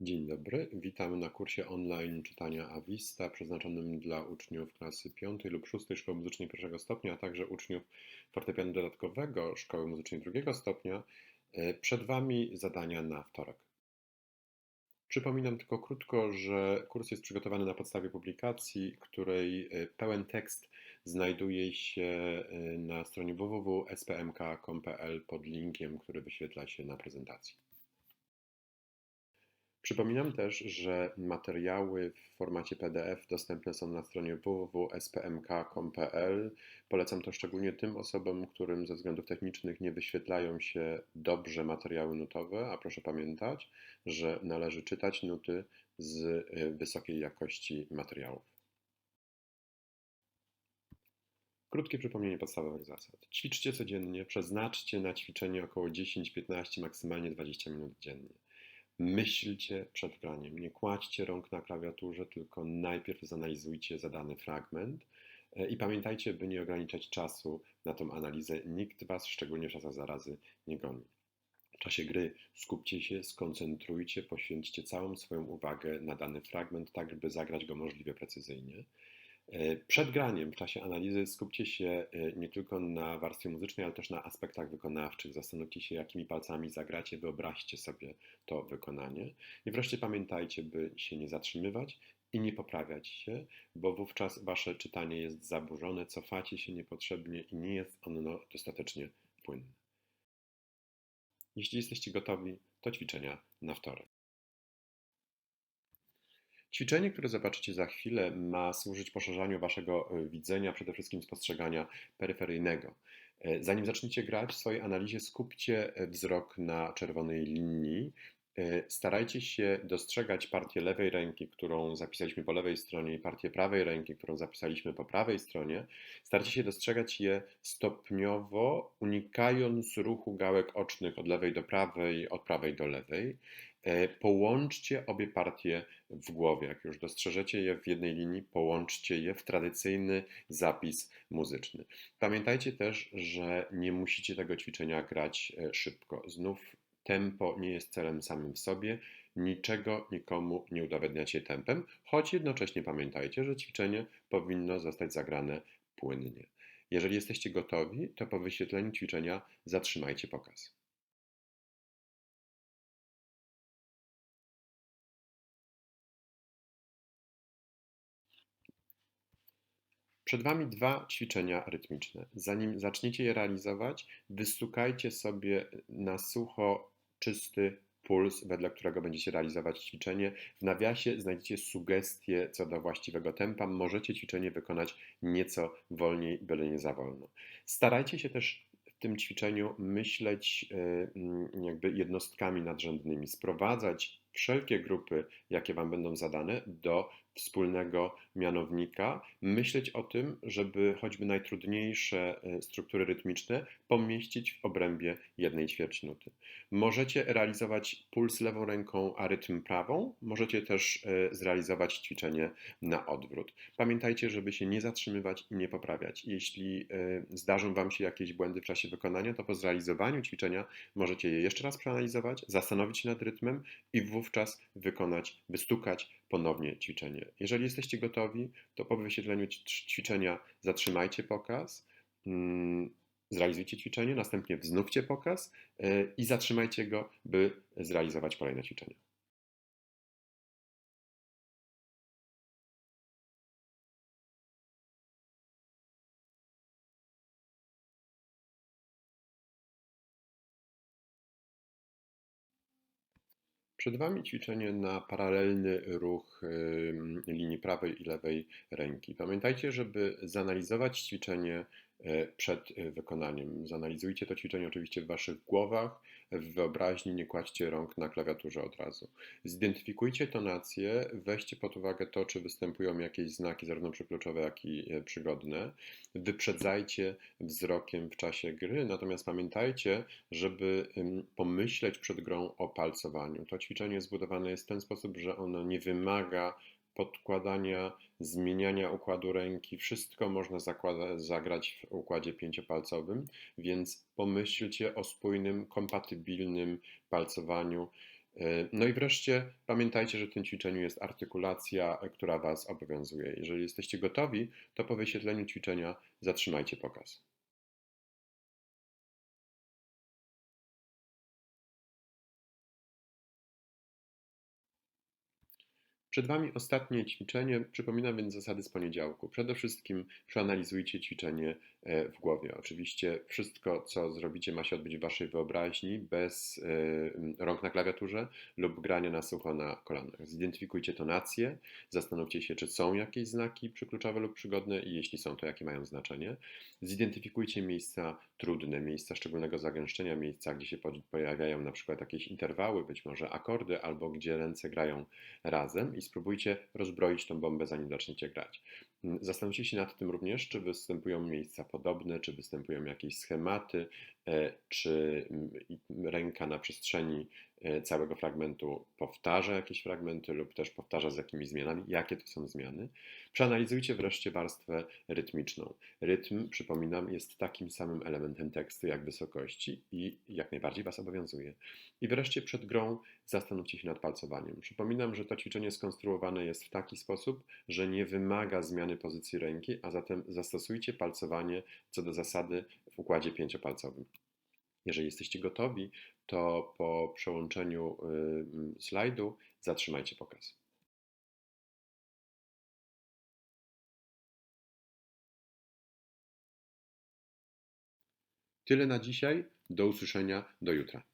Dzień dobry, witamy na kursie online czytania Avista przeznaczonym dla uczniów klasy 5 lub 6 Szkoły Muzycznej pierwszego stopnia, a także uczniów fortepianu dodatkowego Szkoły Muzycznej drugiego stopnia. E, przed Wami zadania na wtorek. Przypominam tylko krótko, że kurs jest przygotowany na podstawie publikacji, której e, pełen tekst znajduje się e, na stronie www.spmk.com.pl pod linkiem, który wyświetla się na prezentacji. Przypominam też, że materiały w formacie PDF dostępne są na stronie www.spmk.com.pl. Polecam to szczególnie tym osobom, którym ze względów technicznych nie wyświetlają się dobrze materiały nutowe, a proszę pamiętać, że należy czytać nuty z y, wysokiej jakości materiałów. Krótkie przypomnienie podstawowych zasad. Ćwiczcie codziennie, przeznaczcie na ćwiczenie około 10-15, maksymalnie 20 minut dziennie. Myślcie przed graniem. Nie kładźcie rąk na klawiaturze, tylko najpierw zanalizujcie zadany fragment e, i pamiętajcie, by nie ograniczać czasu na tą analizę. Nikt Was, szczególnie w czasach zarazy, nie goni. W czasie gry skupcie się, skoncentrujcie, poświęćcie całą swoją uwagę na dany fragment, tak żeby zagrać go możliwie precyzyjnie. E, przed graniem, w czasie analizy, skupcie się e, nie tylko na warstwie muzycznej, ale też na aspektach wykonawczych. Zastanówcie się, jakimi palcami zagracie, wyobraźcie sobie to wykonanie. I wreszcie pamiętajcie, by się nie zatrzymywać i nie poprawiać się, bo wówczas wasze czytanie jest zaburzone, cofacie się niepotrzebnie i nie jest ono dostatecznie płynne. Jeśli jesteście gotowi, to ćwiczenia na wtorek. Ćwiczenie, które zobaczycie za chwilę, ma służyć poszerzaniu waszego e, widzenia, przede wszystkim spostrzegania peryferyjnego. E, zanim zaczniecie grać w swojej analizie, skupcie e, wzrok na czerwonej linii. Starajcie się dostrzegać partię lewej ręki, którą zapisaliśmy po lewej stronie, i partię prawej ręki, którą zapisaliśmy po prawej stronie. Starajcie się dostrzegać je stopniowo, unikając ruchu gałek ocznych od lewej do prawej, od prawej do lewej. E, połączcie obie partie w głowie. Jak już dostrzeżecie je w jednej linii, połączcie je w tradycyjny zapis muzyczny. Pamiętajcie też, że nie musicie tego ćwiczenia grać e, szybko. Znów tempo nie jest celem samym w sobie. Niczego nikomu nie udowadniacie tempem, choć jednocześnie pamiętajcie, że ćwiczenie powinno zostać zagrane płynnie. Jeżeli jesteście gotowi, to po wyświetleniu ćwiczenia zatrzymajcie pokaz. Przed Wami dwa ćwiczenia rytmiczne. Zanim zaczniecie je realizować, wystukajcie sobie na sucho czysty puls, wedle którego będziecie realizować ćwiczenie. W nawiasie znajdziecie sugestie co do właściwego tempa. Możecie ćwiczenie wykonać nieco wolniej, byle nie za wolno. Starajcie się też w tym ćwiczeniu myśleć e, jakby jednostkami nadrzędnymi, sprowadzać wszelkie grupy, jakie Wam będą zadane, do wspólnego mianownika, myśleć o tym, żeby choćby najtrudniejsze e, struktury rytmiczne pomieścić w obrębie jednej ćwierćnuty. Możecie realizować puls lewą ręką, a rytm prawą. Możecie też e, zrealizować ćwiczenie na odwrót. Pamiętajcie, żeby się nie zatrzymywać i nie poprawiać. Jeśli e, zdarzą Wam się jakieś błędy w czasie wykonania, to po zrealizowaniu ćwiczenia możecie je jeszcze raz przeanalizować, zastanowić się nad rytmem i wówczas wykonać, wystukać ponownie ćwiczenie. Jeżeli jesteście gotowi, to po wyświetleniu ćwiczenia zatrzymajcie pokaz, mm, zrealizujcie ćwiczenie, następnie wznówcie pokaz e, i zatrzymajcie go, by zrealizować kolejne ćwiczenie. Przed Wami ćwiczenie na paralelny ruch linii prawej i lewej ręki. Pamiętajcie, żeby zanalizować ćwiczenie przed e, wykonaniem. Zanalizujcie to ćwiczenie oczywiście w Waszych głowach, w wyobraźni, nie kładźcie rąk na klawiaturze od razu. Zidentyfikujcie tonację, weźcie pod uwagę to, czy występują jakieś znaki, zarówno przykluczowe, jak i e, przygodne. Wyprzedzajcie wzrokiem w czasie gry, natomiast pamiętajcie, żeby pomyśleć przed grą o palcowaniu. To ćwiczenie zbudowane jest w ten sposób, że ono nie wymaga podkładania, zmieniania układu ręki. Wszystko można zakłada, zagrać w układzie pięciopalcowym, więc pomyślcie o spójnym, kompatybilnym palcowaniu. E, No i wreszcie pamiętajcie, że w tym ćwiczeniu jest artykulacja, która Was obowiązuje. Jeżeli jesteście gotowi, to po wyświetleniu ćwiczenia zatrzymajcie pokaz. Przed Wami ostatnie ćwiczenie. Przypominam więc zasady z poniedziałku. Przede wszystkim przeanalizujcie ćwiczenie w głowie. Oczywiście wszystko, co zrobicie, ma się odbyć w Waszej wyobraźni, bez e, rąk na klawiaturze lub grania na sucho na kolanach. Zidentyfikujcie tonację, zastanówcie się, czy są jakieś znaki przykluczowe lub przygodne i jeśli są, to jakie mają znaczenie. Zidentyfikujcie miejsca trudne, miejsca szczególnego zagęszczenia, miejsca, gdzie się pojawiają na przykład jakieś interwały, być może akordy, albo gdzie ręce grają razem i spróbujcie rozbroić tą bombę, zanim zaczniecie grać. Zastanówcie się nad tym również, czy występują miejsca podobne, czy występują jakieś schematy, e, czy ręka na przestrzeni całego fragmentu powtarza jakieś fragmenty lub też powtarza z jakimiś zmianami, jakie to są zmiany. Przeanalizujcie wreszcie warstwę rytmiczną. Rytm, przypominam, jest takim samym elementem tekstu jak wysokości i jak najbardziej Was obowiązuje. I wreszcie przed grą zastanówcie się nad palcowaniem. Przypominam, że to ćwiczenie skonstruowane jest w taki sposób, że nie wymaga zmiany pozycji ręki, a zatem zastosujcie palcowanie co do zasady w układzie pięciopalcowym. Jeżeli jesteście gotowi, to po przełączeniu y, slajdu zatrzymajcie pokaz. Tyle na dzisiaj. Do usłyszenia do jutra.